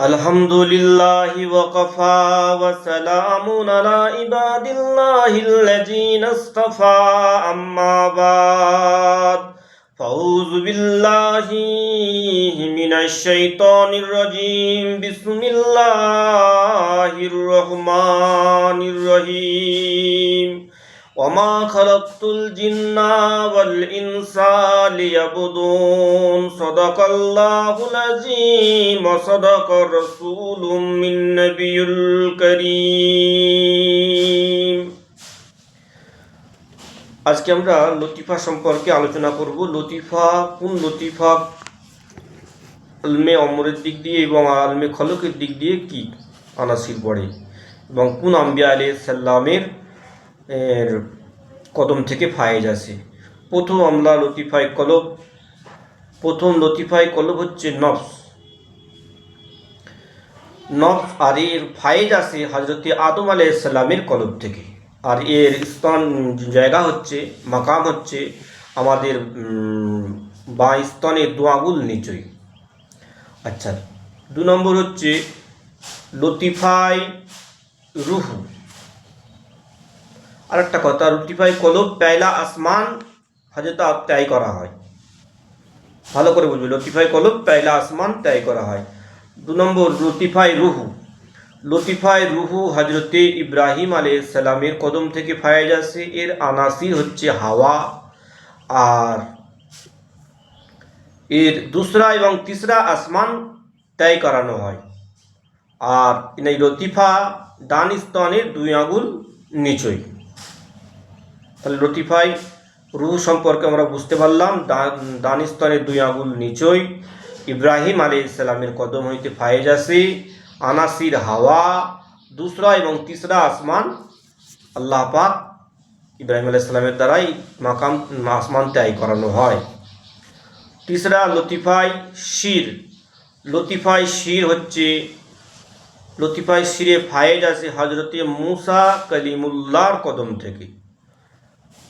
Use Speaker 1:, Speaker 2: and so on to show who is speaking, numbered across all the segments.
Speaker 1: الحمد لله وقفى وسلام على عباد الله الذين اصطفى أما بعد فأعوذ بالله من الشيطان الرجيم بسم الله الرحمن الرحيم وما خلقت الجن والإنس ليعبدون صدق الله العظيم وصدق الرسول من نبي الكريم আজকে আমরা লতিফা সম্পর্কে আলোচনা করব লতিফা কোন লতিফা আলমে অমরের দিক দিয়ে এবং আলমে খলকের দিক দিয়ে কি আনাসির পড়ে এবং কোন আম্বিয়া আলী সাল্লামের এর কদম থেকে ফায়েজ আছে প্রথম আমলা লতিফাই কলব, প্রথম লতিফাই কলব হচ্ছে নফস। নফস আর এর ফায়েজ আছে হজরতে আদম আলাইসাল্লামের কলব থেকে। আর এর স্থান, জায়গা হচ্ছে, মাকাম হচ্ছে আমাদের বা স্তনের দোয়াগুল নিচই। আচ্ছা দু নম্বর হচ্ছে লতিফাই রুহু। আর একটা কথা লতিফাই কলব পেয়লা আসমান, হাজত ত্যায় করা হয়। ভালো করে বুঝবে লতিফাই কলব পেয়লা আসমান ত্যায় করা হয়। দু নম্বর লতিফাই রুহু। লতিফায় রুহু হজরতে ইব্রাহিম আলাইসাল্লামের কদম থেকে ফায়েজ আছে এর আনাসির হচ্ছে হাওয়া। আর এর দুসরা এবং তিসরা আসমান ত্যায় করানো হয়। আর এই লতিফা ডান স্তনের দুই আঙুল নিচই। তাহলে লতিফাই রুহ সম্পর্কে আমরা বুঝতে পারলাম। ডান স্তনের দুই আঙুল নিচই। ইব্রাহিম আলী ইসলামের কদম হইতে ফায়েজ আছে আনাসির হাওয়া। দুসরা এবং তিসরা আসমান আল্লাহ পাক ইব্রাহিম আলী ইসলামের দ্বারাই মাকাম, আসমান ত্যায় করানো হয়। তিসরা লতিফাই শির। লতিফাই শির হচ্ছে, লতিফাই শিরে ফায়েজ আসে হজরতে মুসা কলিমুল্লাহর কদম থেকে।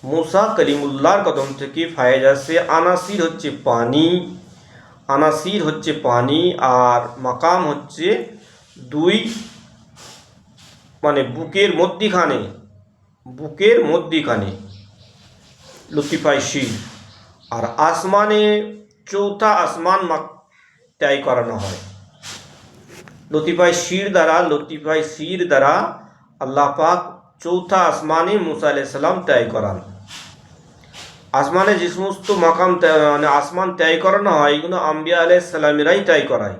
Speaker 1: মুসা কলিমুল্লাহর কদম থেকে ফায়েজ আছে আনাসির হচ্ছে পানি আনাসির হচ্ছে পানি আর মাকাম হচ্ছে দুই মানে বুকের মধ্যিখানে বুকের মধ্যিখানে লতিফাই শির আর আসমানে চৌথা আসমান মাক- ত্যায় করানো হয় লতিফাই শির দ্বারা লতিফাই শির দ্বারা আল্লাহ পাক চৌথা আসমানে মুসা আলাইসাল্লাম ত্যায় করান আসমানে যে সমস্ত মাকাম মানে আসমান ত্যায় করানো হয়, এগুলো আম্বিয়া আলাইসাল্লামেরাই ত্যায় করায়।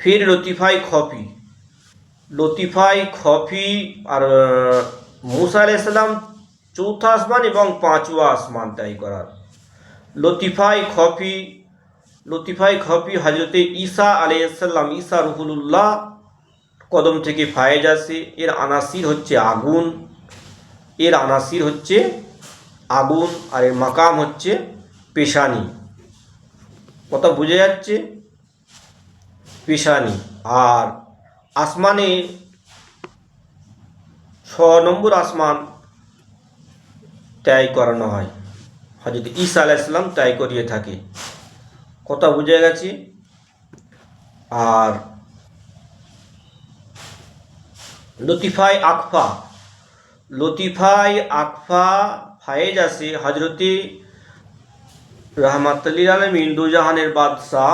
Speaker 1: ফির লতিফাই খফি। লতিফাই খফি আর মুসা আলাইসাল্লাম চৌথা আসমান এবং পাঁচওয়া আসমান ত্যায় করার। লতিফাই খফি লতিফাই খফি হজরতে ঈসা আলাইসাল্লাম ঈসা রুহুল্লাহ কদম থেকে ফায়েজ আসে। এর আনাসির হচ্ছে আগুন। এর আনাসির হচ্ছে আগুন আর এর মাকাম হচ্ছে পেশানি। কথা বুঝে যাচ্ছে? পেশানি। আর আসমানে ছ নম্বর আসমান ত্যায় করানো হয়। হজরত ঈসা আলাইসাল্লাম ত্যায় করিয়ে থাকে। কথা বুঝে গেছে? আর লতিফাই আকফা। লতিফাই আকফা ফায়েজ আছে হজরতে রহমাতুল্লিল আলম ইন্দুজাহানের বাদশাহ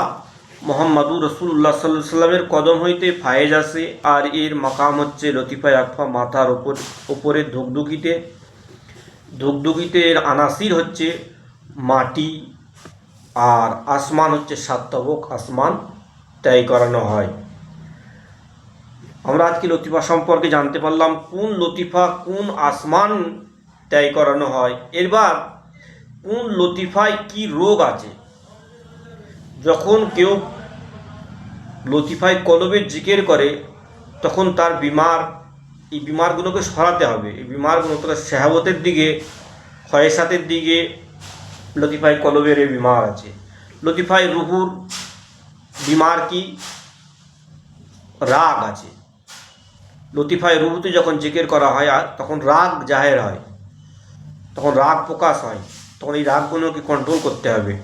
Speaker 1: মোহাম্মদুর রসুল্লাহ সাল্লাহ সাল্লামের কদম হইতে ফায়েজ আছে আর এর মাকাম হচ্ছে লতিফা আকফা মাথার ওপর, ওপরে ধুকধুকিতে। ধুকধুকিতে এর আনাসির হচ্ছে মাটি আর আসমান হচ্ছে সাতবক আসমান ত্যায় করানো হয়। আমরা আজকে লতিফা সম্পর্কে জানতে পারলাম কোন লতিফা কোন আসমান ত্যায় করানো হয়। এবার কোন লতিফায় কি রোগ আছে? যখন কেউ লতিফায় কলবের জিকের করে, তখন তার বিমার, এই বিমারগুলোকে সরাতে হবে। এই বিমারগুলো তার শেহাবতের দিকে ফয়েসাতের দিকে লতিফাই কলবের এই বিমার আছে। লতিফাই রুহুর বিমার কি? রাগ আছে। লতিফায় রুহুতে যখন জিকের করা হয় তখন রাগ জাহের হয়। তখন রাগ প্রকাশ হয়। তখন এই রাগগুলোকে কন্ট্রোল করতে হবে।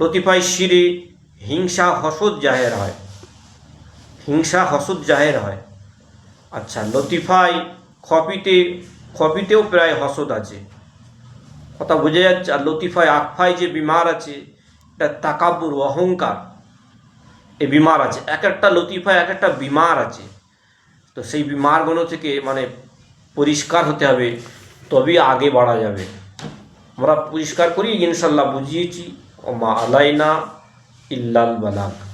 Speaker 1: লতিফায় শিরে হিংসা হসদ জাহের হয়। হিংসা হসুদ জাহের হয়। আচ্ছা লতিফাই খপিতে, খপিতেও প্রায় হসদ আছে। কথা বোঝা যাচ্ছে, আর লতিফায় আকফায় যে বিমার আছে, এটা তাকাব্বুর অহংকার। এ বিমার আছে। এক একটা লতিফায় এক একটা বিমার আছে। তো সেই বিমারগুলো থেকে মানে পরিষ্কার হতে হবে। তবেই আগে বাড়া যাবে। আমরা পরিষ্কার করি ইনশাল্লাহ বুঝিয়েছি। ও মা আলাইনা ইল্লাল বালাক।